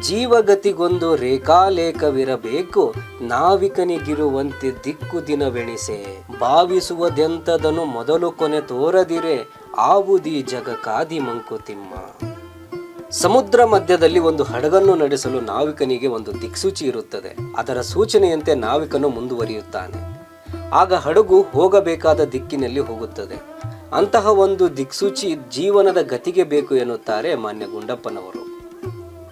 ಜೀವಗತಿಗೊಂದು ರೇಖಾಲೇಖವಿರಬೇಕು, ನಾವಿಕನಿಗಿರುವಂತೆ ದಿಕ್ಕು ದಿನವೆಣಿಸೆ. ಭಾವಿಸುವುದೆಂತದನು ಮೊದಲು ಕೊನೆ ತೋರದಿರೆ, ಆವುದಿ ಜಗ ಕಾದಿ ಮಂಕುತಿಮ್ಮ. ಸಮುದ್ರ ಮಧ್ಯದಲ್ಲಿ ಒಂದು ಹಡಗನ್ನು ನಡೆಸಲು ನಾವಿಕನಿಗೆ ಒಂದು ದಿಕ್ಸೂಚಿ ಇರುತ್ತದೆ. ಅದರ ಸೂಚನೆಯಂತೆ ನಾವಿಕನು ಮುಂದುವರಿಯುತ್ತಾನೆ. ಆಗ ಹಡಗು ಹೋಗಬೇಕಾದ ದಿಕ್ಕಿನಲ್ಲಿ ಹೋಗುತ್ತದೆ. ಅಂತಹ ಒಂದು ದಿಕ್ಸೂಚಿ ಜೀವನದ ಗತಿಗೆ ಬೇಕು ಎನ್ನುತ್ತಾರೆ ಮಾನ್ಯ ಗುಂಡಪ್ಪನವರು.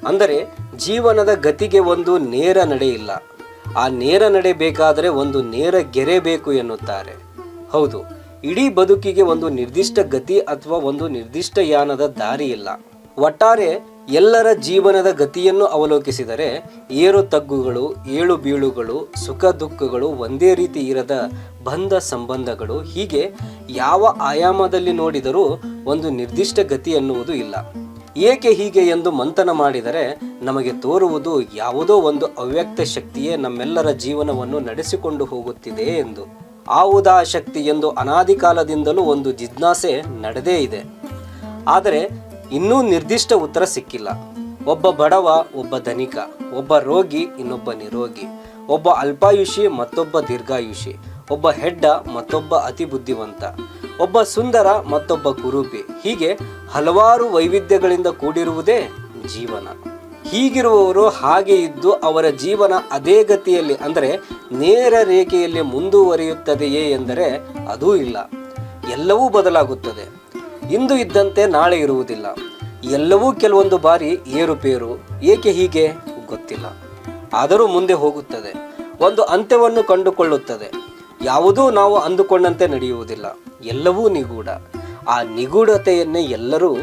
ಅಂದರೆ ಜೀವನದ ಗತಿಗೆ ಒಂದು ನೇರ ನಡೆ ಇಲ್ಲ. ಆ ನೇರ ನಡೆ ಬೇಕಾದರೆ ಒಂದು ನೇರ ಗೆರೆ ಬೇಕು ಎನ್ನುತ್ತಾರೆ. ಹೌದು, ಇಡೀ ಬದುಕಿಗೆ ಒಂದು ನಿರ್ದಿಷ್ಟ ಗತಿ ಅಥವಾ ಒಂದು ನಿರ್ದಿಷ್ಟ ಯಾನದ ದಾರಿ ಇಲ್ಲ. ಒಟ್ಟಾರೆ ಎಲ್ಲರ ಜೀವನದ ಗತಿಯನ್ನು ಅವಲೋಕಿಸಿದರೆ ಏರು ತಗ್ಗುಗಳು, ಏಳು ಬೀಳುಗಳು, ಸುಖ ದುಃಖಗಳು ಒಂದೇ ರೀತಿ ಇರದ ಬಂಧ ಸಂಬಂಧಗಳು ಹೀಗೆ ಯಾವ ಆಯಾಮದಲ್ಲಿ ನೋಡಿದರೂ ಒಂದು ನಿರ್ದಿಷ್ಟ ಗತಿ ಎನ್ನುವುದು ಇಲ್ಲ. ಏಕೆ ಹೀಗೆ ಎಂದು ಮಂಥನ ಮಾಡಿದರೆ ನಮಗೆ ತೋರುವುದು ಯಾವುದೋ ಒಂದು ಅವ್ಯಕ್ತ ಶಕ್ತಿಯೇ ನಮ್ಮೆಲ್ಲರ ಜೀವನವನ್ನು ನಡೆಸಿಕೊಂಡು ಹೋಗುತ್ತಿದೆ ಎಂದು. ಆವುದಾ ಶಕ್ತಿ ಎಂದು ಅನಾದಿ ಕಾಲದಿಂದಲೂ ಒಂದು ಜಿಜ್ಞಾಸೆ ನಡೆದೇ ಇದೆ. ಆದರೆ ಇನ್ನೂ ನಿರ್ದಿಷ್ಟ ಉತ್ತರ ಸಿಕ್ಕಿಲ್ಲ. ಒಬ್ಬ ಬಡವ, ಒಬ್ಬ ಧನಿಕ, ಒಬ್ಬ ರೋಗಿ, ಇನ್ನೊಬ್ಬ ನಿರೋಗಿ, ಒಬ್ಬ ಅಲ್ಪಾಯುಷಿ, ಮತ್ತೊಬ್ಬ ದೀರ್ಘಾಯುಷಿ. ಒಬ್ಬ ಹೆಡ್ಡ ಮತ್ತೊಬ್ಬ ಅತಿ ಬುದ್ಧಿವಂತ, ಒಬ್ಬ ಸುಂದರ ಮತ್ತೊಬ್ಬ ಕುರೂಪಿ ಹೀಗೆ ಹಲವಾರು ವೈವಿಧ್ಯಗಳಿಂದ ಕೂಡಿರುವುದೇ ಜೀವನ. ಹೀಗಿರುವವರು ಹಾಗೆ ಇದ್ದು ಅವರ ಜೀವನ ಅದೇ ಗತಿಯಲ್ಲಿ, ಅಂದರೆ ನೇರ ರೇಖೆಯಲ್ಲಿ ಮುಂದುವರಿಯುತ್ತದೆಯೇ ಎಂದರೆ ಅದೂ ಇಲ್ಲ. ಎಲ್ಲವೂ ಬದಲಾಗುತ್ತದೆ. ಇಂದು ಇದ್ದಂತೆ ನಾಳೆ ಇರುವುದಿಲ್ಲ. ಎಲ್ಲವೂ ಕೆಲವೊಂದು ಬಾರಿ ಏರುಪೇರು, ಏಕೆ ಹೀಗೆ ಗೊತ್ತಿಲ್ಲ. ಆದರೂ ಮುಂದೆ ಹೋಗುತ್ತದೆ. ಒಂದು ಅಂತ್ಯವನ್ನು ಕಂಡುಕೊಳ್ಳುತ್ತದೆ. ಯಾವುದೂ ನಾವು ಅಂದುಕೊಂಡಂತೆ ನಡೆಯುವುದಿಲ್ಲ. ಎಲ್ಲವೂ ನಿಗೂಢ. ಆ ನಿಗೂಢತೆಯನ್ನೇ ಎಲ್ಲರೂ,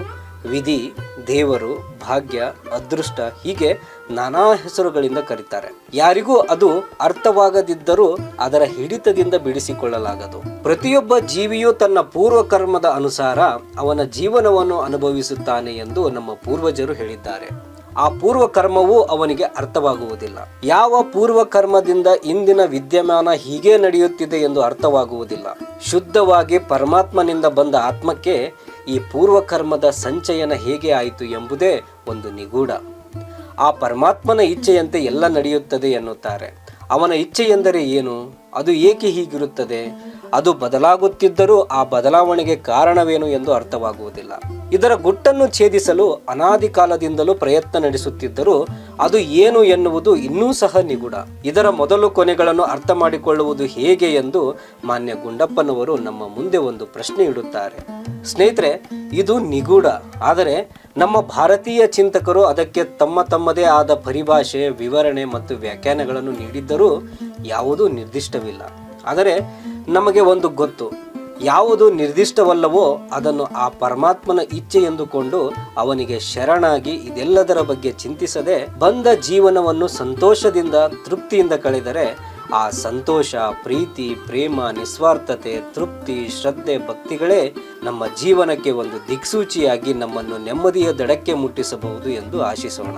ವಿಧಿ, ದೇವರು, ಭಾಗ್ಯ, ಅದೃಷ್ಟ ಹೀಗೆ ನಾನಾ ಹೆಸರುಗಳಿಂದ ಕರೀತಾರೆ. ಯಾರಿಗೂ ಅದು ಅರ್ಥವಾಗದಿದ್ದರೂ ಅದರ ಹಿಡಿತದಿಂದ ಬಿಡಿಸಿಕೊಳ್ಳಲಾಗದು. ಪ್ರತಿಯೊಬ್ಬ ಜೀವಿಯು ತನ್ನ ಪೂರ್ವ ಕರ್ಮದ ಅನುಸಾರ ಅವನ ಜೀವನವನ್ನು ಅನುಭವಿಸುತ್ತಾನೆ ಎಂದು ನಮ್ಮ ಪೂರ್ವಜರು ಹೇಳಿದ್ದಾರೆ. ಆ ಪೂರ್ವ ಕರ್ಮವು ಅವನಿಗೆ ಅರ್ಥವಾಗುವುದಿಲ್ಲ. ಯಾವ ಪೂರ್ವ ಕರ್ಮದಿಂದ ಇಂದಿನ ವಿದ್ಯಮಾನ ಹೀಗೆ ನಡೆಯುತ್ತಿದೆ ಎಂದು ಅರ್ಥವಾಗುವುದಿಲ್ಲ. ಶುದ್ಧವಾಗಿ ಪರಮಾತ್ಮನಿಂದ ಬಂದ ಆತ್ಮಕ್ಕೆ ಈ ಪೂರ್ವ ಕರ್ಮದ ಸಂಚಯನ ಹೇಗೆ ಆಯಿತು ಎಂಬುದೇ ಒಂದು ನಿಗೂಢ. ಆ ಪರಮಾತ್ಮನ ಇಚ್ಛೆಯಂತೆ ಎಲ್ಲ ನಡೆಯುತ್ತದೆ ಎನ್ನುತ್ತಾರೆ. ಅವನ ಇಚ್ಛೆ ಎಂದರೆ ಏನು? ಅದು ಏಕೆ ಹೀಗಿರುತ್ತದೆ? ಅದು ಬದಲಾಗುತ್ತಿದ್ದರೂ ಆ ಬದಲಾವಣೆಗೆ ಕಾರಣವೇನು ಎಂದು ಅರ್ಥವಾಗುವುದಿಲ್ಲ. ಇದರ ಗುಟ್ಟನ್ನು ಛೇದಿಸಲು ಅನಾದಿ ಕಾಲದಿಂದಲೂ ಪ್ರಯತ್ನ ನಡೆಸುತ್ತಿದ್ದರೂ ಅದು ಏನು ಎನ್ನುವುದು ಇನ್ನೂ ಸಹ ನಿಗೂಢ. ಇದರ ಮೊದಲು ಕೊನೆಗಳನ್ನು ಅರ್ಥ ಮಾಡಿಕೊಳ್ಳುವುದು ಹೇಗೆ ಎಂದು ಮಾನ್ಯ ಗುಂಡಪ್ಪನವರು ನಮ್ಮ ಮುಂದೆ ಒಂದು ಪ್ರಶ್ನೆ ಇಡುತ್ತಾರೆ. ಸ್ನೇಹಿತರೆ, ಇದು ನಿಗೂಢ. ಆದರೆ ನಮ್ಮ ಭಾರತೀಯ ಚಿಂತಕರು ಅದಕ್ಕೆ ತಮ್ಮ ತಮ್ಮದೇ ಆದ ಪರಿಭಾಷೆ, ವಿವರಣೆ ಮತ್ತು ವ್ಯಾಖ್ಯಾನಗಳನ್ನು ನೀಡಿದ್ದರೂ ಯಾವುದೂ ನಿರ್ದಿಷ್ಟವಿಲ್ಲ. ಆದರೆ ನಮಗೆ ಒಂದು ಗೊತ್ತು. ಯಾವುದು ನಿರ್ದಿಷ್ಟವಲ್ಲವೋ ಅದನ್ನು ಆ ಪರಮಾತ್ಮನ ಇಚ್ಛೆ ಎಂದುಕೊಂಡು ಅವನಿಗೆ ಶರಣಾಗಿ ಇದೆಲ್ಲದರ ಬಗ್ಗೆ ಚಿಂತಿಸದೆ ಬಂದ ಜೀವನವನ್ನು ಸಂತೋಷದಿಂದ, ತೃಪ್ತಿಯಿಂದ ಕಳೆದರೆ ಆ ಸಂತೋಷ, ಪ್ರೀತಿ, ಪ್ರೇಮ, ನಿಸ್ವಾರ್ಥತೆ, ತೃಪ್ತಿ, ಶ್ರದ್ಧೆ, ಭಕ್ತಿಗಳೇ ನಮ್ಮ ಜೀವನಕ್ಕೆ ಒಂದು ದಿಕ್ಸೂಚಿಯಾಗಿ ನಮ್ಮನ್ನು ನೆಮ್ಮದಿಯ ದಡಕ್ಕೆ ಮುಟ್ಟಿಸಬಹುದು ಎಂದು ಆಶಿಸೋಣ.